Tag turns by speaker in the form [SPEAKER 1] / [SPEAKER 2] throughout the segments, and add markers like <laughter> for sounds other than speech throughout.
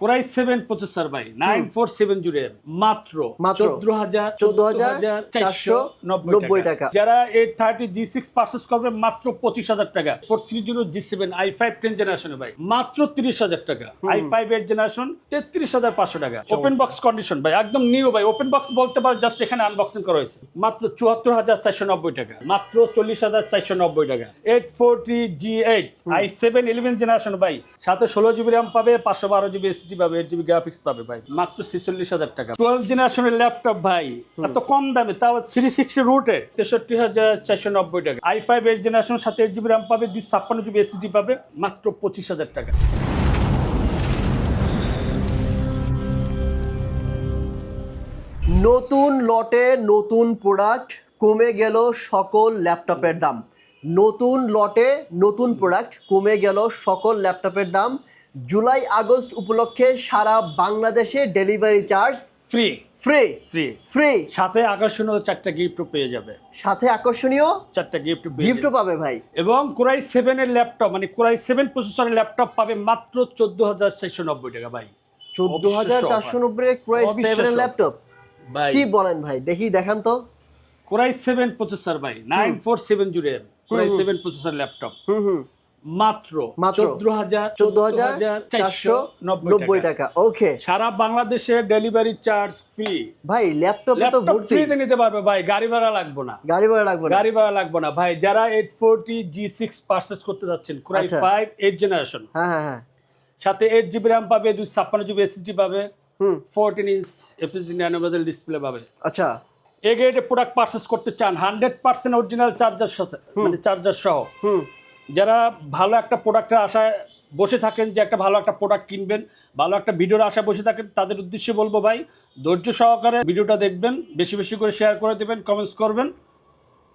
[SPEAKER 1] Core i seven processor ভাই nine four seven zero মাত্র
[SPEAKER 2] মাত্র
[SPEAKER 1] চোদ্দ হাজার
[SPEAKER 2] 14,490 টাকা।
[SPEAKER 1] যারা eight thirty G six purchase করবে মাত্র পঁচিশ হাজার টাকা। Four three zero G seven I five ten জেনারেশনে ভাই মাত্র তিরিশ হাজার টাকা। আই ফাইভ এইট জেনারেশন তেত্রিশ হাজার পাঁচশো টাকা। ওপেন বক্স কন্ডিশন ভাই একদম নিউ ভাই। ওপেন বক্স বলতে পারো জাস্ট এখানে আনবক্সিং করা হয়েছে। মাত্র চুয়াত্তর হাজার চারশো নব্বই টাকা। মাত্র চল্লিশ হাজার চারশো নব্বই টাকা। Eight forty G eight I seven eleven generation ভাই সাথে ষোলো জিবি র্যাম পাবে পাঁচশো বারো জিবি এসডি পাবে এইট জিবি গ্রাফিক্স পাবে ভাই। মাত্র ছেচল্লিশ হাজার টাকা। টুয়েলভ জেনারেশনের ল্যাপটপ ভাই এত কম দামে তাও থ্রি সিক্সটি রুটে তেষট্টি হাজার চারশো নব্বই টাকা। আই ফাইভ এইট জেনারেশন সাথে এইট জিবি র্যাম পাবে দুই ছাপ্পান্ন জিবি এসডি পাবে। মাত্র পঁচিশ হাজার টাকা।
[SPEAKER 2] নতুন লটে নতুন প্রোডাক্ট কমে গেল সকল ল্যাপটপের দাম। নতুন লটে নতুন প্রোডাক্ট কমে গেল সকল ল্যাপটপের দাম। জুলাই আগস্ট উপলক্ষে সারা বাংলাদেশে delivery charge
[SPEAKER 1] free
[SPEAKER 2] free
[SPEAKER 1] free
[SPEAKER 2] free
[SPEAKER 1] সাথে আকর্ষণীয় চারটা গিফটও পেয়ে যাবে।
[SPEAKER 2] সাথে আকর্ষণীয়
[SPEAKER 1] চারটা গিফট
[SPEAKER 2] গিফটও পাবে ভাই।
[SPEAKER 1] এবং কোরাই সেভেনের ল্যাপটপ মানে কোরাই সেভেন প্রসেসরের ল্যাপটপ পাবে মাত্র চোদ্দ হাজার চারশো নব্বই টাকা ভাই।
[SPEAKER 2] চোদ্দ হাজার চারশো নব্বই
[SPEAKER 1] অবিশ্বাস্য।
[SPEAKER 2] সেভেন ল্যাপটপ
[SPEAKER 1] ভাই।
[SPEAKER 2] কি বলেন ভাই? দেখি দেখান তো।
[SPEAKER 1] কোরাই সেভেন প্রসেসর ভাই nine four seven zero core i seven processor laptop
[SPEAKER 2] hmm hmm.
[SPEAKER 1] মাত্র চোদ্দ হাজার
[SPEAKER 2] চোদ্দ হাজার চারশো নব্বই টাকা। ওকে
[SPEAKER 1] সারা বাংলাদেশে ডেলিভারি চার্জ ফ্রি।
[SPEAKER 2] ভাই ল্যাপটপ তো ভর্তি।
[SPEAKER 1] ফ্রিতে নিতে পারবে ভাই গাড়ি ভাড়া লাগবে না।
[SPEAKER 2] গাড়ি ভাড়া লাগবে না।
[SPEAKER 1] গাড়ি ভাড়া লাগবে না। ভাই যারা eight forty G six purchase করতে যাচ্ছেন কোরাই। ফাইভ এইট জেনারেশন
[SPEAKER 2] হ্যাঁ হ্যাঁ হ্যাঁ।
[SPEAKER 1] সাথে এইট জিবি র্যাম পাবে দুই ছাপ্পান্ন জিবি এসএসডি পাবে fourteen inch FSD nano bezel display পাবে।
[SPEAKER 2] আচ্ছা।
[SPEAKER 1] এ গ্রেডে প্রোডাক্ট পারচেস করতে চান হান্ড্রেড পার্সেন্ট অরিজিনাল চার্জার সাথে মানে চার্জার সহ।
[SPEAKER 2] হুম।
[SPEAKER 1] যারা ভালো একটা প্রোডাক্টের আশায় বসে থাকেন যে একটা ভালো একটা প্রোডাক্ট কিনবেন, ভালো একটা ভিডিওর আশায় বসে থাকেন, তাদের উদ্দেশ্যে বলব ভাই, ধৈর্য সহকারে ভিডিওটা দেখবেন, বেশি বেশি করে শেয়ার করে দেবেন কমেন্টস করবেন।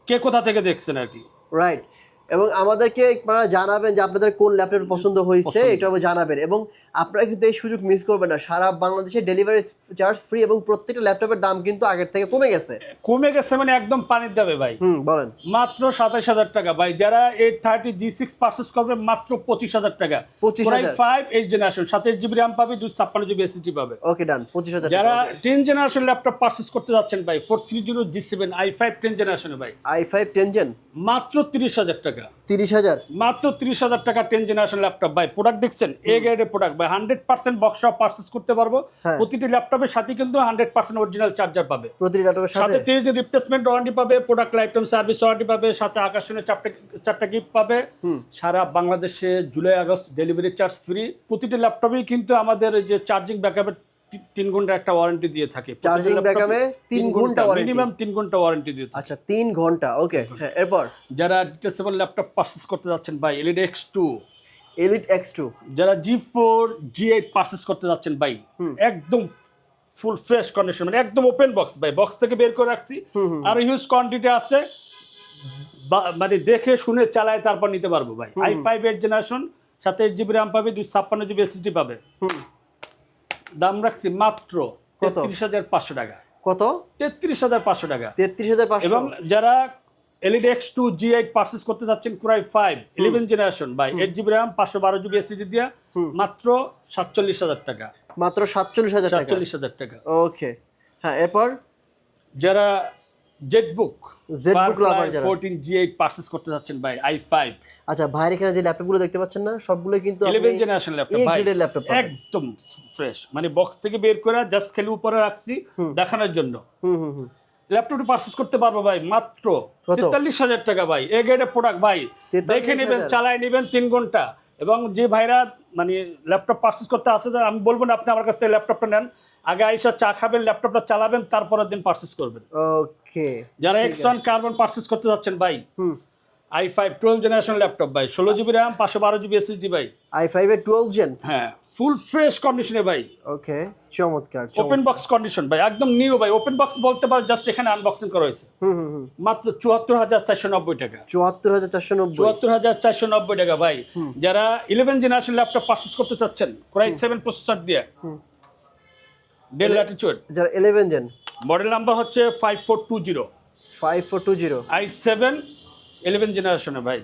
[SPEAKER 1] কে কোথা থেকে দেখছেন আর কি?
[SPEAKER 2] রাইট এবং আমাদেরকে আপনারা জানাবেন যে আপনাদের কোন ল্যাপটপ পছন্দ হয়েছে এটা জানাবেন। এবং আপনারা কিন্তু এই সুযোগ মিস করবেন না। সারা বাংলাদেশে ডেলিভারি চার্জ ফ্রি এবং প্রত্যেকটা ল্যাপটপের দাম কিন্তু আগের থেকে কমে গেছে।
[SPEAKER 1] কমে গেছে মানে একদম পানির দাবে ভাই।
[SPEAKER 2] হুম বলেন।
[SPEAKER 1] মাত্র সাতাশ হাজার টাকা। ভাই যারা এইট থার্টি জি সিক্স করবে মাত্র পঁচিশ হাজার টাকা।
[SPEAKER 2] 25,000
[SPEAKER 1] ফাইভ এইট জেনারেশন সাথে জিবি র্যাম পাবে দুই ছাপ্পান্ন জিবি এসএসডি পাবে।
[SPEAKER 2] ওকে ডান পঁচিশ হাজার
[SPEAKER 1] যারা টেন জেনারেশন ল্যাপটপ পার্চেস করতে যাচ্ছেন ভাই four three zero G seven I five ten জেনারেশনে ভাই।
[SPEAKER 2] আই ফাইভ টেন জেন
[SPEAKER 1] মাত্র তিরিশ হাজার টাকা।
[SPEAKER 2] তিরিশ হাজার?
[SPEAKER 1] মাত্র তিরিশ হাজার টাকা টেন জেনারেশন ল্যাপটপ ভাই প্রোডাক্ট দেখছেন? এ গ্রেডের প্রোডাক্ট ভাই হান্ড্রেড পার্সেন্ট বক্স পার্চেস করতে পারব।
[SPEAKER 2] হ্যাঁ।
[SPEAKER 1] প্রতিটি ল্যাপটপের সাথে কিন্তু হান্ড্রেড পার্সেন্ট অরিজিনাল চার্জার পাবে।
[SPEAKER 2] প্রতিটি ল্যাপটপের সাথে?
[SPEAKER 1] তিরিশ দিন রিপ্লেসমেন্ট ওয়ারেন্টি পাবে product life time service warranty পাবে সাথে আকর্ষণীয় চারটে চারটা গিফট পাবে। সারা বাংলাদেশে July August delivery charge free প্রতিটি ল্যাপটপেই কিন্তু আমাদের যে চার্জিং ব্যাকআপের তিন ঘণ্টা একটা ওয়ারেন্টি দিয়ে থাকে।
[SPEAKER 2] চার্জিং ব্যাকআপে তিন ঘণ্টা ওয়ারেন্টি
[SPEAKER 1] মিনিমাম তিন ঘণ্টা ওয়ারেন্টি দিয়ে থাকে।
[SPEAKER 2] আচ্ছা তিন ঘণ্টা ওকে হ্যাঁ এরপর?
[SPEAKER 1] যারা ডিটেচেবল ল্যাপটপ পারচেস করতে যাচ্ছেন ভাই LED X two
[SPEAKER 2] elite X two
[SPEAKER 1] যারা G four G eight purchase করতে যাচ্ছেন ভাই। একদম ফুল ফ্রেশ কন্ডিশন মানে একদম ওপেন বক্স ভাই বক্স থেকে বের করে রাখছি। আর হিউজ কোয়ান্টিটি আছে মানে দেখে শুনে চালায় তারপর নিতে পারব ভাই। আই ফাইভ এইট জেনারেশন সাথে এইট জিবি র্যাম পাবে দুই ছাপ্পান্ন জিবি এসএসডি পাবে। দাম রাখছি মাত্র? তেত্রিশ হাজার পাঁচশো টাকা।
[SPEAKER 2] কত?
[SPEAKER 1] তেত্রিশ হাজার পাঁচশো টাকা।
[SPEAKER 2] তেত্রিশ হাজার পাঁচশো।
[SPEAKER 1] এবং যারা LED X two G eight purchase করতে যাচ্ছেন core i five eleven generation by eight GB RAM পাঁচশো বারো জিবি এসএসডি দিয়া মাত্র সাতচল্লিশ হাজার টাকা।
[SPEAKER 2] মাত্র সাতচল্লিশ হাজার
[SPEAKER 1] সাতচল্লিশ হাজার টাকা।
[SPEAKER 2] ওকে। হ্যাঁ এরপর?
[SPEAKER 1] যারা জেটবুক
[SPEAKER 2] ZBook lover যারা।
[SPEAKER 1] ফোরটিন জি এইট পার্সেস করতে যাচ্ছেন ভাই আই ফাইভ
[SPEAKER 2] আচ্ছা ভাইয়ের এখানে যে ল্যাপটপগুলো দেখতে পাচ্ছেন না সবগুলো কিন্তু আপনি
[SPEAKER 1] ইলেভেন জেনারেশন ল্যাপটপ ভাই
[SPEAKER 2] গ্রেডের ল্যাপটপ
[SPEAKER 1] একদম ফ্রেশ মানে বক্স থেকে বের করে জাস্ট খেলে উপরে রাখছি দেখানোর জন্য।
[SPEAKER 2] হুম হুম হুম।
[SPEAKER 1] ল্যাপটপটি পারচেস করতে পারব ভাই মাত্র? তেতাল্লিশ হাজার টাকা ভাই এ গ্রেডের প্রোডাক্ট ভাই। দেখে নেবেন চালায় নেবেন তিন ঘণ্টা। এবং যে ভাইরা মানে ল্যাপটপ পারচেস করতে আসে তো আমি বলব না আপনি আমার কাছ থেকে ল্যাপটপটা নেন। আগে আইসা চা খাবেন ল্যাপটপটা চালাবেন তারপরের দিন পারচেস করবেন।
[SPEAKER 2] ওকে
[SPEAKER 1] যারা এক্স ওয়ান কার্বন পারচেস করতে যাচ্ছেন ভাই
[SPEAKER 2] হুম।
[SPEAKER 1] I five twelve generation laptop ভাই ষোলো জিবি র্যাম পাঁচশো বারো জিবি এসএসডি ভাই।
[SPEAKER 2] আই ফাইভ এর টুয়েলভ জেন
[SPEAKER 1] হ্যাঁ। ফুল ফ্রেশ কন্ডিশনে ভাই।
[SPEAKER 2] ওকে চমৎকার
[SPEAKER 1] ওপেন বক্স কন্ডিশন ভাই একদম নিউ ভাই। ওপেন বক্স বলতে পারো জাস্ট এখানে আনবক্সিং করা হয়েছে।
[SPEAKER 2] হুম হুম হুম।
[SPEAKER 1] মাত্র চুয়াত্তর হাজার চারশো নব্বই টাকা।
[SPEAKER 2] চুয়াত্তর হাজার চারশো নব্বই।
[SPEAKER 1] চুয়াত্তর হাজার চারশো নব্বই টাকা ভাই। যারা ইলেভেন জেনারেশন ল্যাপটপ পারচেস করতে চাচ্ছেন কোরাই সেভেন প্রসেসর দিয়ে
[SPEAKER 2] হুম।
[SPEAKER 1] ডেল ল্যাটিচিউড
[SPEAKER 2] যারা ইলেভেন জেন
[SPEAKER 1] মডেল নাম্বার হচ্ছে five four two zero
[SPEAKER 2] five four two zero
[SPEAKER 1] I seven eleven জেনারেশনে ভাই।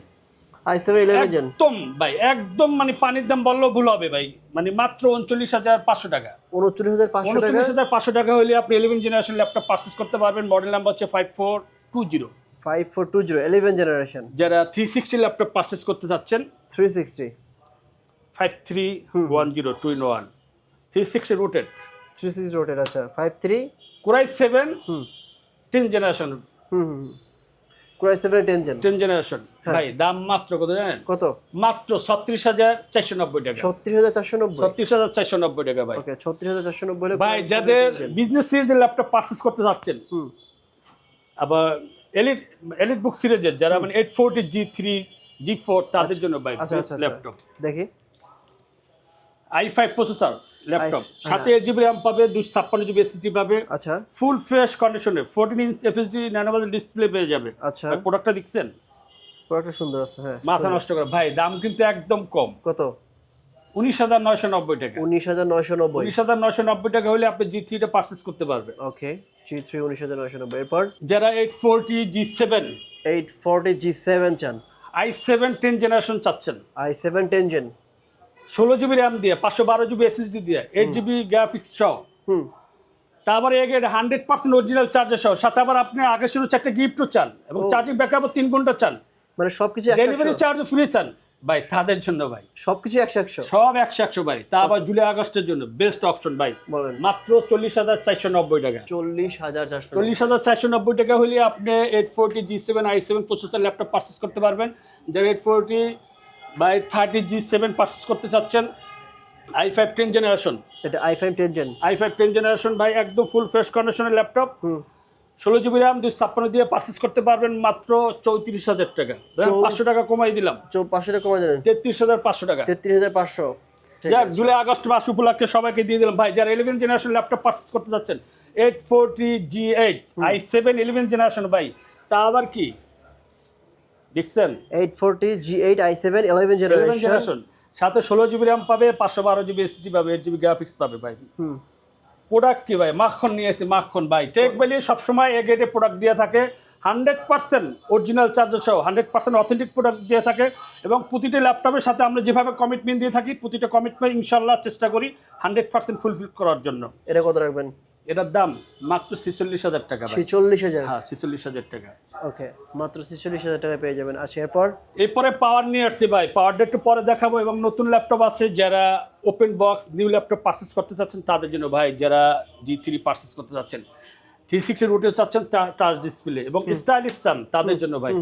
[SPEAKER 2] I seven eleven gen?
[SPEAKER 1] একদম ভাই একদম মানে পানির দাম বললেও ভুল হবে ভাই। মানে মাত্র উনচল্লিশ হাজার পাঁচশো টাকা।
[SPEAKER 2] উনচল্লিশ হাজার পাঁচশো টাকা?
[SPEAKER 1] উনচল্লিশ হাজার পাঁচশো টাকা হলে আপনি ইলেভেন জেনারেশন ল্যাপটপ পারচেস করতে পারবেন। মডেল নাম্বার হচ্ছে five four two zero
[SPEAKER 2] five four two zero eleven generation
[SPEAKER 1] যারা থ্রি সিক্সটি ল্যাপটপ পারচেস করতে চাচ্ছেন
[SPEAKER 2] three sixty
[SPEAKER 1] five three one zero two in one three sixty rotated
[SPEAKER 2] three six rotate আচ্ছা। Five three
[SPEAKER 1] core i seven
[SPEAKER 2] hmm.
[SPEAKER 1] Ten generation
[SPEAKER 2] hmm hmm. Core i seven ten gen
[SPEAKER 1] ten generation ভাই দাম মাত্র কত জানেন?
[SPEAKER 2] কত?
[SPEAKER 1] মাত্র ছত্রিশ হাজার চারশো নব্বই টাকা।
[SPEAKER 2] ছত্রিশ হাজার চারশো নব্বই।
[SPEAKER 1] ছত্রিশ হাজার চারশো নব্বই টাকা ভাই।
[SPEAKER 2] ওকে ছত্রিশ হাজার চারশো নব্বই
[SPEAKER 1] ভাই যাদের বিজনেস সিরিজের ল্যাপটপ পারচেস করতে যাচ্ছেন
[SPEAKER 2] হুম।
[SPEAKER 1] আবার এলিট এলিট বুক সিরিজের যারা মানে eight forty G three G four তাদের জন্য ভাই
[SPEAKER 2] আচ্ছা আচ্ছা
[SPEAKER 1] ল্যাপটপ
[SPEAKER 2] দেখি।
[SPEAKER 1] I five processor laptop. সাথে এইট জিবি র্যাম পাবে দুশো ছাপ্পান্ন জিবি এসএসডি পাবে।
[SPEAKER 2] আচ্ছা।
[SPEAKER 1] ফুল ফ্রেশ কন্ডিশনে fourteen inch FSD nano bezel display পেয়ে যাবে।
[SPEAKER 2] আচ্ছা।
[SPEAKER 1] প্রোডাক্টটা দেখছেন?
[SPEAKER 2] প্রোডাক্টটা সুন্দর আছে হ্যাঁ।
[SPEAKER 1] মাথা নষ্ট করে। ভাই দাম কিন্তু একদম কম।
[SPEAKER 2] কত?
[SPEAKER 1] উনিশ হাজার নয়শো নব্বই টাকা।
[SPEAKER 2] উনিশ হাজার নয়শো নব্বই।
[SPEAKER 1] উনিশ হাজার নয়শো নব্বই টাকা হলে আপনি জি থ্রিটা পারচেস করতে পারবে
[SPEAKER 2] ওকে জি থ্রি উনিশ হাজার নয়শো নব্বই। এরপর?
[SPEAKER 1] যারা eight forty G seven
[SPEAKER 2] eight forty G seven চান।
[SPEAKER 1] আই সেভেন টেন জেনারেশন চাচ্ছেন।
[SPEAKER 2] আই সেভেন টেন জেন
[SPEAKER 1] ষোলো জিবি র্যাম দিয়ে পাঁচশো বারো জিবি এসএসডি দিয়ে এইট জিবি গ্রাফিক্স সহ। তারপরে এগে হান্ড্রেড পার্সেন্ট অরিজিনাল চার্জার সহ। সাথে আবার আপনি আগের শুরু চারটে গিফটও চান এবং। চার্জিং ব্যাকআপও তিন ঘণ্টা চান।
[SPEAKER 2] মানে সবকিছু
[SPEAKER 1] ডেলিভারি চার্জও ফ্রি চান। ভাই তাদের জন্য ভাই।
[SPEAKER 2] সবকিছু একশো একশো
[SPEAKER 1] সব একশো একশো ভাই। তা আবার জুলাই আগস্টের জন্য বেস্ট অপশন ভাই। মাত্র চল্লিশ হাজার চারশো নব্বই টাকা।
[SPEAKER 2] চল্লিশ হাজার চারশো
[SPEAKER 1] চল্লিশ হাজার চারশো নব্বই টাকা হলে আপনি eight forty G seven I seven processor laptop purchase করতে পারবেন। যারা এইট ফোরটি বা eight thirty G seven purchase করতে চাচ্ছেন। আই ফাইভ টেন জেনারেশন
[SPEAKER 2] এটা I five ten gen
[SPEAKER 1] I five ten generation ভাই একদম ফুল ফ্রেশ কন্ডিশনের ল্যাপটপ ষোলো জিবি র্যাম দুই ছাপ্পান্ন দিয়ে পারচেস করতে পারবেন মাত্র চৌত্রিশ হাজার টাকা। পাঁচশো টাকা কমাই দিলাম।
[SPEAKER 2] পাঁচশো টাকা কমে দেবেন
[SPEAKER 1] তেত্রিশ হাজার পাঁচশো টাকা।
[SPEAKER 2] তেত্রিশ হাজার পাঁচশো। ঠিক
[SPEAKER 1] যাক জুলাই আগস্ট মাস উপলক্ষে সবাইকে দিয়ে দিলাম। ভাই যারা ইলেভেন জেনারেশন ল্যাপটপ পারচেস করতে যাচ্ছেন eight forty G eight I seven eleven generation ভাই তা আবার কি? দেখছেন
[SPEAKER 2] eight forty G eight I seven eleven generation
[SPEAKER 1] সাথে ষোলো জিবি র্যাম পাবে পাঁচশো বারো জিবি এসডি পাবে এইট জিবি গ্রাফিক্স পাবে ভাই। প্রোডাক্ট কি ভাই? মাখন নিয়ে এসেছি মাখন ভাই। টেক ভ্যালি সবসময় এ গেটে প্রোডাক্ট দিয়ে থাকে। হান্ড্রেড পার্সেন্ট অরিজিনাল চার্জার সহ হান্ড্রেড পার্সেন্ট অথেন্টিক প্রোডাক্ট দিয়ে থাকে। এবং প্রতিটি ল্যাপটপের সাথে আমরা যেভাবে কমিটমেন্ট দিয়ে থাকি প্রতিটা কমিটমেন্ট ইনশাল্লাহ চেষ্টা করি হান্ড্রেড পার্সেন্ট ফুলফিল করার জন্য।
[SPEAKER 2] এটা কত রাখবেন?
[SPEAKER 1] এটার দাম মাত্র ছেচল্লিশ হাজার টাকা
[SPEAKER 2] ছেচল্লিশ হাজার?
[SPEAKER 1] হ্যাঁ ছেচল্লিশ হাজার টাকা।
[SPEAKER 2] ওকে মাত্র ছেচল্লিশ হাজার টাকা পেয়ে যাবেন। আচ্ছা এরপর?
[SPEAKER 1] এরপরে পাওয়ার নিয়ে আসছি ভাই। পাওয়ারটা একটু পরে দেখাবো এবং নতুন ল্যাপটপ আছে যারা open box new laptop purchase করতে চাচ্ছেন তাদের জন্য ভাই যারা জি থ্রি পারচেস করতে চাচ্ছেন থ্রি সিক্সটি রুটে চাচ্ছেন টাচ ডিসপ্লে এবং স্টাইলিশ চান তাদের জন্য ভাই।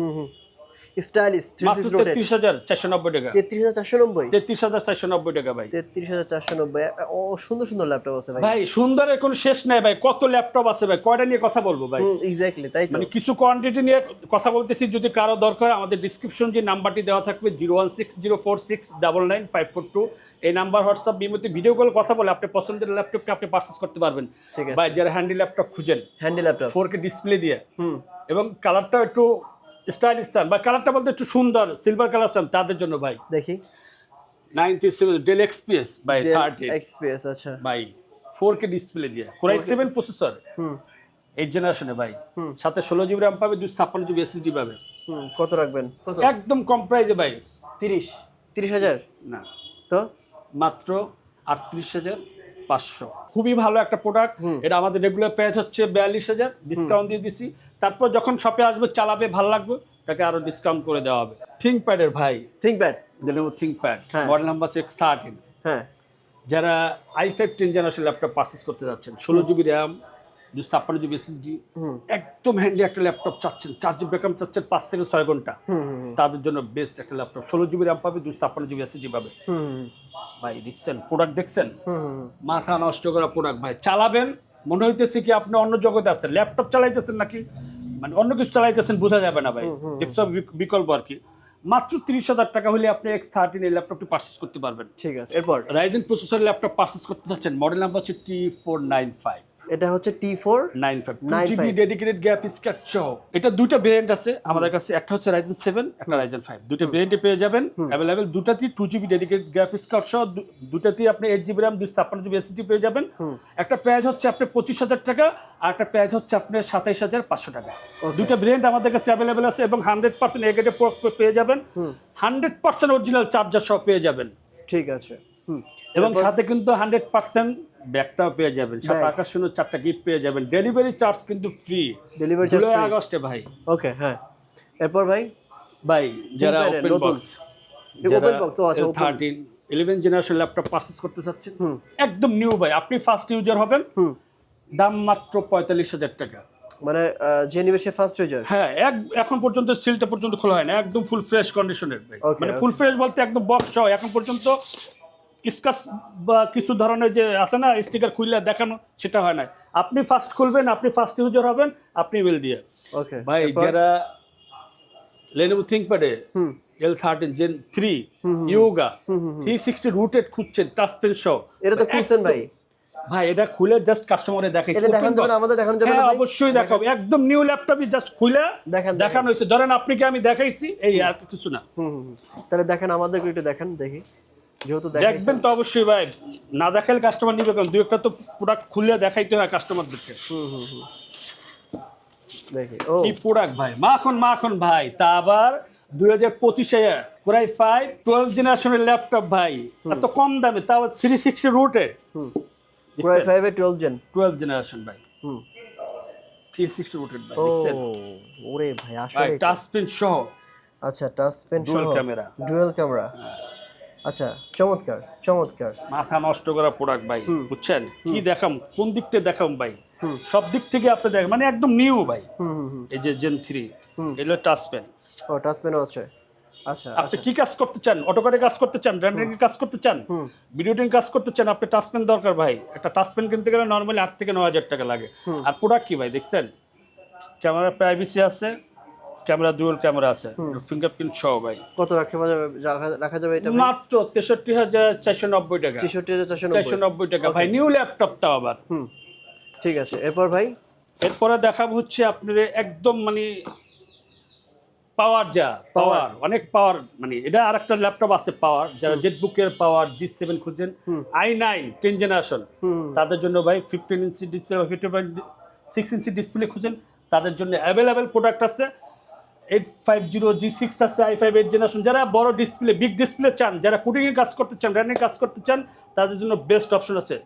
[SPEAKER 2] স্টাইলিশ থ্রি
[SPEAKER 1] মাত্র
[SPEAKER 2] সিক্স রোটেড
[SPEAKER 1] তেত্রিশ হাজার চারশো নব্বই টাকা।
[SPEAKER 2] তেত্রিশ হাজার চারশো নব্বই?
[SPEAKER 1] তেত্রিশ হাজার চারশো নব্বই টাকা ভাই।
[SPEAKER 2] তেত্রিশ হাজার চারশো নব্বই। ও সুন্দর সুন্দর ল্যাপটপ আছে ভাই।
[SPEAKER 1] ভাই সুন্দরের কোনো শেষ নাই ভাই। কত ল্যাপটপ আছে ভাই? কয়টা নিয়ে কথা বলব ভাই?
[SPEAKER 2] এক্স্যাক্টলি তাই
[SPEAKER 1] মানে কিছু কোয়ান্টিটি নিয়ে কথা বলতেছি যদি কারও দরকার আমাদের ডিসক্রিপশন যে নাম্বারটি দেওয়া থাকবে zero one six zero four six double nine five four two এই নাম্বার হোয়াটসঅ্যাপ বিমতে ভিডিও কল কথা বলে আপনি পছন্দের ল্যাপটপটা আপনি পারচেস করতে পারবেন।
[SPEAKER 2] ঠিক আছে।
[SPEAKER 1] ভাই যারা হ্যান্ডি ল্যাপটপ খুঁজেন
[SPEAKER 2] handy laptop
[SPEAKER 1] four K display দিয়ে।
[SPEAKER 2] হুম।
[SPEAKER 1] এবং কালারটাও একটু স্টাইলিশ চান। বা কালারটা বলতে একটু সুন্দর সিলভার কালার চান তাদের জন্য ভাই।
[SPEAKER 2] দেখি।
[SPEAKER 1] Ninety seven Dell XPS by thirty
[SPEAKER 2] XPS আচ্ছা।
[SPEAKER 1] বাই ফোর কে ডিসপ্লে দিয়ে। Core i seven processor
[SPEAKER 2] hmm.
[SPEAKER 1] Eight জেনারেশনে ভাই।
[SPEAKER 2] হুম।
[SPEAKER 1] সাথে ষোলো জিবি র্যাম পাবে দুশো ছাপ্পান্ন জিবি এসএসডি পাবে।
[SPEAKER 2] হুম কত রাখবেন?
[SPEAKER 1] একদম কম প্রাইজে ভাই।
[SPEAKER 2] তিরিশ। তিরিশ হাজার?
[SPEAKER 1] না।
[SPEAKER 2] তো?
[SPEAKER 1] মাত্র আটত্রিশ হাজার। পাঁচশো। খুবই ভালো একটা প্রোডাক্ট এটা আমাদের রেগুলার প্রাইস হচ্ছে বিয়াল্লিশ হাজার ডিসকাউন্ট দিয়ে দিছি। তারপর যখন শপে আসবে চালাবে ভালো লাগবে তাকে আরও ডিসকাউন্ট করে দেওয়া হবে। থিঙ্ক প্যাডের ভাই।
[SPEAKER 2] থিঙ্ক প্যাড
[SPEAKER 1] যেমন ThinkPad. Model number six thirteen
[SPEAKER 2] হ্যাঁ।
[SPEAKER 1] যারা I five ten generation laptop purchase করতে যাচ্ছেন ষোলো জিবি র্যাম দুশো ছাপ্পান্ন জিবি এসএসডি একদম হ্যান্ডি একটা ল্যাপটপ চাচ্ছেন চার্জিং ব্যাকআপ চাচ্ছেন পাঁচ থেকে ছয়
[SPEAKER 2] ঘণ্টা।
[SPEAKER 1] তাদের জন্য বেস্ট একটা ল্যাপটপ ষোলো জিবি র্যাম পাবে দুশো ছাপ্পান্ন জিবি এসএসডি পাবে। ভাই দেখছেন প্রোডাক্ট দেখছেন? মাথা নষ্ট করা প্রোডাক্ট ভাই। চালাবেন মনে হইতেছে কি আপনি অন্য জগতে আছেন। ল্যাপটপ চালাইতেছেন নাকি? মানে অন্য কিছু চালাইতেছেন বোঝা যাবে না ভাই। দেখছ বিকল্প আর কি। মাত্র তিরিশ হাজার টাকা হলে আপনি এক্স থার্টিন এই ল্যাপটপটি পারচেস করতে পারবেন।
[SPEAKER 2] ঠিক আছে। এরপর?
[SPEAKER 1] রাইজেন প্রসেসর ল্যাপটপ পারচেস করতে চাচ্ছেন মডেল নাম্বার হচ্ছে টি ফোর নাইন ফাইভ
[SPEAKER 2] এটা হচ্ছে T four
[SPEAKER 1] nine five two
[SPEAKER 2] 9.5
[SPEAKER 1] GB dedicated gap skirt সহ এটা দুইটা ভেরিয়েন্ট আছে আমাদের কাছে একটা হচ্ছে রাইজেন সেভেন একটা রাইজেন ফাইভ দুইটা ভেরিয়েন্টে পেয়ে যাবেন অ্যাভেলেবেল দুটাতেই টু জিবি ডেডিকেটেড গ্যাপ স্কার্ট সহ দুটাতেই আপনি এইট জিবি র্যাম দুই ছাপ্পান্ন জিবি এসএসডি পেয়ে যাবেন। একটা প্রাইস হচ্ছে আপনার পঁচিশ হাজার টাকা আর একটা প্রাইস হচ্ছে আপনার সাতাইশ হাজার পাঁচশো টাকা। দুইটা ভেরিয়েন্ট আমাদের কাছে অ্যাভেলেবেল আছে এবং হান্ড্রেড পার্সেন্ট এগেটে পেয়ে যাবেন। হান্ড্রেড পার্সেন্ট অরিজিনাল চার্জার সহ পেয়ে যাবেন।
[SPEAKER 2] ঠিক আছে।
[SPEAKER 1] এবং সাথে কিন্তু হান্ড্রেড পার্সেন্ট ব্যাগটাও পেয়ে যাবেন সাথে
[SPEAKER 2] Bag।
[SPEAKER 1] আকর্ষণীয় চারটা গিফট পেয়ে যাবেন। ডেলিভারি চার্জ কিন্তু ফ্রি
[SPEAKER 2] ডেলিভারি চার্জ
[SPEAKER 1] জুলাই আগস্টে ভাই।
[SPEAKER 2] ওকে হ্যাঁ। এরপর ভাই?
[SPEAKER 1] ভাই যারা ওপেন বক্স
[SPEAKER 2] এই open box, ও আচ্ছা, open।
[SPEAKER 1] Thirteen eleven generation laptop purchase করতে চাচ্ছেন একদম নিউ ভাই। আপনি ফার্স্ট ইউজার হবেন দাম মাত্র পঁয়তাল্লিশ হাজার টাকা।
[SPEAKER 2] মানে যে নিবে সে ফার্স্ট ইউজার
[SPEAKER 1] হ্যাঁ এক এখন পর্যন্ত সিলটা পর্যন্ত খোলা হয় না একদম ফুল ফ্রেশ কন্ডিশনের ভাই। মানে ফুল ফ্রেশ বলতে একদম বক্স সহ এখন পর্যন্ত স্কাচ বা কিছু ধরনের যে আছে না স্টিকার খুললে দেখানো সেটা হয় না। আপনি ফার্স্ট খুলবেন আপনি ফার্স্ট ইউজার হবেন আপনি বিল দিয়ে।
[SPEAKER 2] ওকে
[SPEAKER 1] ভাই যারা লেনোভো থিঙ্কপ্যাডে
[SPEAKER 2] হুম।
[SPEAKER 1] L thirteen gen three Yoga three sixty rooted খুঁজছেন টাচ পেন সহ
[SPEAKER 2] এটা তো খুলছেন ভাই।
[SPEAKER 1] ভাই এটা খুলে জাস্ট কাস্টমারে দেখাই হ্যাঁ অবশ্যই দেখাবো। একদম নিউ ল্যাপটপই জাস্ট খুলে
[SPEAKER 2] দেখানো
[SPEAKER 1] হয়েছে। ধরেন আপনি কি আমি দেখাইছি? এই আর কিছু না।
[SPEAKER 2] তাহলে দেখেন আমাদেরকে একটু দেখেন দেখি। যেহেতু
[SPEAKER 1] দেখবেন তো অবশ্যই ভাই না দেখালে কাস্টমার নিবে কারণ দুই একটা তো প্রোডাক্ট খুলে দেখাইতে হয় কাস্টমারদেরকে
[SPEAKER 2] হুম হুম হুম। দেখি ও।
[SPEAKER 1] কি প্রোডাক্ট ভাই? মাখন মাখন ভাই তা আবার দুই হাজার পঁচিশে কোরাই ফাইভ টুয়েলভ জেনারেশনের ল্যাপটপ ভাই। এত কম দামে তা আবার থ্রি সিক্সটি
[SPEAKER 2] হুম। পুরাই ফাইভে টুয়েলভ জেন
[SPEAKER 1] টুয়েলভ জেনারেশন ভাই।
[SPEAKER 2] হুম।
[SPEAKER 1] থ্রি সিক্সটি রুটেড ভাই
[SPEAKER 2] ওরে ভাই আসলে
[SPEAKER 1] টাচ পেন সহ।
[SPEAKER 2] আচ্ছা টাচ পেন সহ।
[SPEAKER 1] camera।
[SPEAKER 2] ডুয়াল ক্যামেরা আচ্ছা চমৎকার চমৎকার।
[SPEAKER 1] মাথা নষ্ট করা প্রোডাক্ট ভাই বুঝছেন? কি দেখাম কোন দিক থেকে দেখাম ভাই? সব দিক থেকে আপনি দেখেন মানে একদম নিউ ভাই। এই যে জেন থ্রি এগুলো টাচ পেন
[SPEAKER 2] ও টাচ পেনও আছে। আচ্ছা
[SPEAKER 1] আপনি কি কাজ করতে চান? অটোকারে কাজ করতে চান? কাজ করতে চান? কাজ করতে চান? আপনি দরকার ভাই। একটা কিনতে গেলে নর্মালি আট থেকে ন হাজার টাকা লাগে। আর প্রোডাক্ট কি ভাই দেখছেন? ক্যামেরা প্রাইভেসি আছে। ক্যামেরা ডুয়াল ক্যামেরা আছে। ফিঙ্গারপ্রিন্ট সহ ভাই।
[SPEAKER 2] কত রাখা যাবে রাখা- যাবে এটা
[SPEAKER 1] মাত্র তেষট্টি হাজার চারশো নব্বই টাকা।
[SPEAKER 2] ছেষট্টি হাজার চারশো
[SPEAKER 1] চারশো
[SPEAKER 2] নব্বই
[SPEAKER 1] নব্বই টাকা। ভাই নিউ ল্যাপটপ তাও আবার।
[SPEAKER 2] হুম। ঠিক আছে। এরপর ভাই?
[SPEAKER 1] এরপরে দেখাবো হচ্ছে আপনার একদম মানে পাওয়ার যা পাওয়ার অনেক পাওয়ার মানে এটা আর একটা ল্যাপটপ আছে পাওয়ার যারা জেটবুকের পাওয়ার জি সেভেন খুঁজছেন আই নাইন টেন জেনারেশন তাদের জন্য ভাই ফিফটিন ইঞ্চি ডিসপ্লে বা fifty point six inch display খুঁজেন তাদের জন্য অ্যাভেলেবেল প্রোডাক্ট আছে। Eight five zero G six আছে আই ফাইভ এইট জেনারেশন যারা বড় ডিসপ্লে বিগ ডিসপ্লে চান যারা কুটিংয়ে কাজ করতে চান কাজ করতে চান তাদের জন্য বেস্ট অপশন আছে।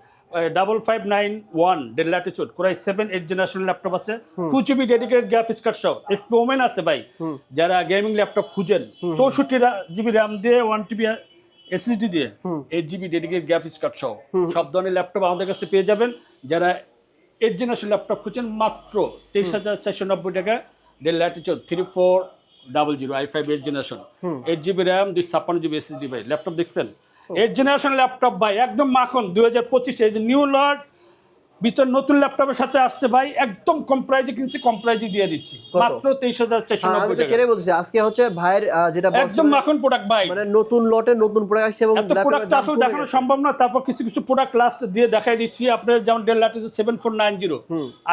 [SPEAKER 1] Double five nine one Latitude core i seven eight generation laptop আছে। Two GB dedicated HP Omen আছে ভাই। যারা গেমিং ল্যাপটপ খুঁজেন চৌষট্টি জিবি র্যাম দিয়ে ওয়ান টিবি এসএসডি দিয়ে এইট জিবি ডেডিকেটেড কার্ড সহ সব ধরনের ল্যাপটপ আমাদের কাছে পেয়ে যাবেন। যারা এইট জেনারেশন ল্যাপটপ খুঁজছেন মাত্র তেইশ হাজার চারশো নব্বই টাকা Dell Latitude three four double zero I five eight generation eight GB RAM দুই ছাপ্পান্ন জিবি এসএসডি ভাই ল্যাপটপ দেখছেন? এইট জেনারেশন ল্যাপটপ ভাই একদম মাখন দুই হাজার পঁচিশে এই যে নিউ লট ভিতর নতুন ল্যাপটপের সাথে আসছে ভাই একদম কম প্রাইজে কিনছি কম প্রাইজে দিয়ে দিচ্ছি। মাত্র তেইশ হাজার চারশো নব্বই টাকা।
[SPEAKER 2] বলছি আজকে হচ্ছে ভাইয়ের যেটা
[SPEAKER 1] একদম
[SPEAKER 2] মানে-
[SPEAKER 1] মাখন প্রোডাক্ট ভাই।
[SPEAKER 2] মানে নতুন লটে নতুন প্রোডাক্ট আসছে এবং
[SPEAKER 1] এত প্রোডাক্ট আসলে দেখানো সম্ভব না তারপর কিছু কিছু প্রোডাক্ট লাস্ট দিয়ে দেখাই দিচ্ছি। আপনার যেমন Dell light seven four nine zero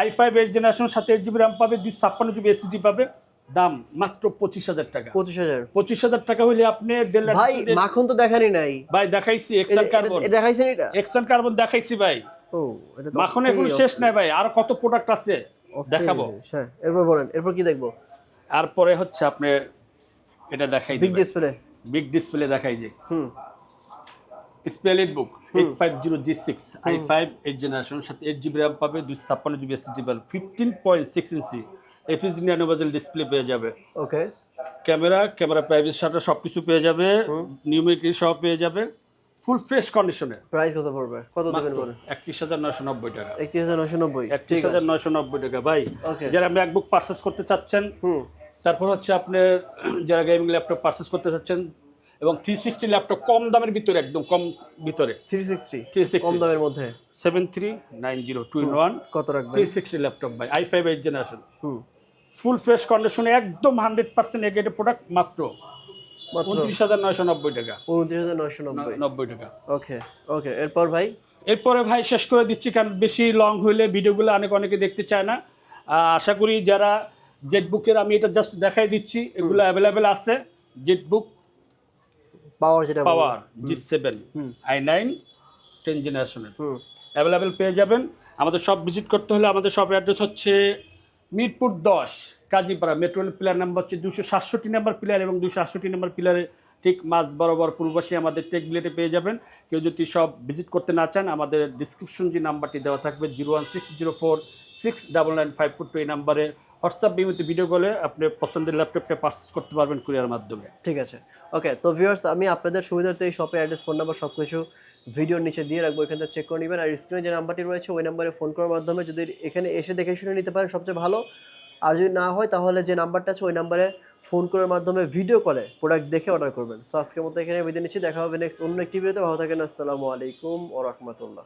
[SPEAKER 1] I five eight generation সাথে এইট জিবি র্যাম পাবে দুই ছাপ্পান্ন জিবি এসএসডি পাবে। দাম মাত্র পঁচিশ হাজার টাকা।
[SPEAKER 2] পঁচিশ হাজার।
[SPEAKER 1] পঁচিশ হাজার টাকা হইলে আপনি
[SPEAKER 2] ভাই মাখন তো দেখানি নাই।
[SPEAKER 1] ভাই দেখাইছি এক্সান কার্বন
[SPEAKER 2] এটা দেখাইছেন এটা?
[SPEAKER 1] এক্সান কার্বন দেখাইছি ভাই।
[SPEAKER 2] ও এটা
[SPEAKER 1] মাখন এগুলো শেষ নাই ভাই আর কত প্রোডাক্ট আছে? দেখাবো।
[SPEAKER 2] হ্যাঁ এরপর বলেন এরপর কি দেখব?
[SPEAKER 1] তারপরে হচ্ছে আপনি এটা দেখাই
[SPEAKER 2] বিগ ডিসপ্লে
[SPEAKER 1] বিগ ডিসপ্লে দেখাই যে
[SPEAKER 2] হুম।
[SPEAKER 1] EliteBook eight five zero G six I five eight generation সাথে এইট জিবি র্যাম পাবে দুই ছাপ্পান্ন জিবি এসএসডি পাবে fifteen point six inch FSD nano bezel display পেয়ে যাবে।
[SPEAKER 2] Okay
[SPEAKER 1] camera camera private shutter সব কিছু পেয়ে যাবে নিউমেরিক সব পেয়ে যাবে। ফুল ফ্রেশ কন্ডিশনে
[SPEAKER 2] প্রাইস কত পড়বে? কত দেবেন
[SPEAKER 1] নয়শো নব্বই টাকা।
[SPEAKER 2] একত্রিশ হাজার নশো নব্বই।
[SPEAKER 1] একত্রিশ
[SPEAKER 2] ঠিক
[SPEAKER 1] হাজার
[SPEAKER 2] আছে
[SPEAKER 1] নয়শো নব্বই টাকা। ভাই. যারা ম্যাকবুক পারচেস করতে চাচ্ছেন তারপর হচ্ছে আপনার <clears throat> যারা গেমিং ল্যাপটপ পারচেস করতে চাচ্ছেন এবং থ্রি সিক্সটি ল্যাপটপ কম দামের ভিতরে একদম কম ভিতরে।
[SPEAKER 2] থ্রি সিক্সটি
[SPEAKER 1] 360
[SPEAKER 2] কম দামের মধ্যে।
[SPEAKER 1] Seven three nine zero two one
[SPEAKER 2] কত রাখবেন?
[SPEAKER 1] থ্রি সিক্সটি ল্যাপটপ ভাই I five eight generation full fresh কন্ডিশনে একদম হান্ড্রেড পার্সেন্ট এগেটেড প্রোডাক্ট মাত্র। উনত্রিশ হাজার নয়শো নব্বই টাকা।
[SPEAKER 2] উনত্রিশ হাজার নশো নব্বই।
[SPEAKER 1] টাকা।
[SPEAKER 2] ওকে ওকে এরপর ভাই?
[SPEAKER 1] এরপরে ভাই শেষ করে দিচ্ছি কারণ বেশি লং হইলে ভিডিওগুলো অনেক অনেকে দেখতে চায় না। আশা করি যারা জেট বুকের আমি এটা জাস্ট দেখাই দিচ্ছি এগুলো অ্যাভেলেবেল আছে। জেট বুক
[SPEAKER 2] পাওয়ার যেটা
[SPEAKER 1] power G seven. I nine ten জেনারেশনের অ্যাভেলেবেল পেয়ে যাবেন। আমাদের সব ভিজিট করতে হলে আমাদের সব অ্যাড্রেস হচ্ছে মিরপুর দশ। কাজীপাড়া মেট্রো পিলার নাম্বার হচ্ছে দুশো সাতষট্টি নাম্বার পিলার এবং দুশো আটষট্টি নাম্বার পিলারে ঠিক মাঝ বরাবর পূর্বশী আমাদের টেক বিলেটে পেয়ে যাবেন। কেউ যদি সব ভিজিট করতে না চান, আমাদের ডিসক্রিপশন যে নাম্বারটি দেওয়া থাকবে zero one six zero four six double nine five four two এই নাম্বারে হোয়াটসঅ্যাপ বিমতে ভিডিও কলে আপনি পছন্দের ল্যাপটপটা পারচেস করতে পারবেন কুরিয়ার মাধ্যমে।
[SPEAKER 2] ঠিক আছে। ওকে তো ভিউয়ার্স আমি আপনাদের সুবিধার্থে এই শপের অ্যাড্রেস ফোন নাম্বার সব কিছু ভিডিওর নিচে দিয়ে রাখব, এখান থেকে চেক করে নেবেন। আর স্ক্রিনে যে নাম্বারটি রয়েছে, ওই নাম্বারে ফোন করার মাধ্যমে যদি এখানে এসে দেখে শুনে নিতে পারেন, সবচেয়ে ভালো। আর যদি না হয়, তাহলে যে নাম্বারটা আছে, ওই নাম্বারে ফোন করার মাধ্যমে ভিডিও কলে প্রোডাক্ট দেখে অর্ডার করবেন। সো আজকের মতো এখানে বিদায় নিচ্ছি। দেখা হবে নেক্সট অন্য একটি ভিডিওতে ভালো থাকেন। আসসালামু আলাইকুম ও রহমতুল্লাহ।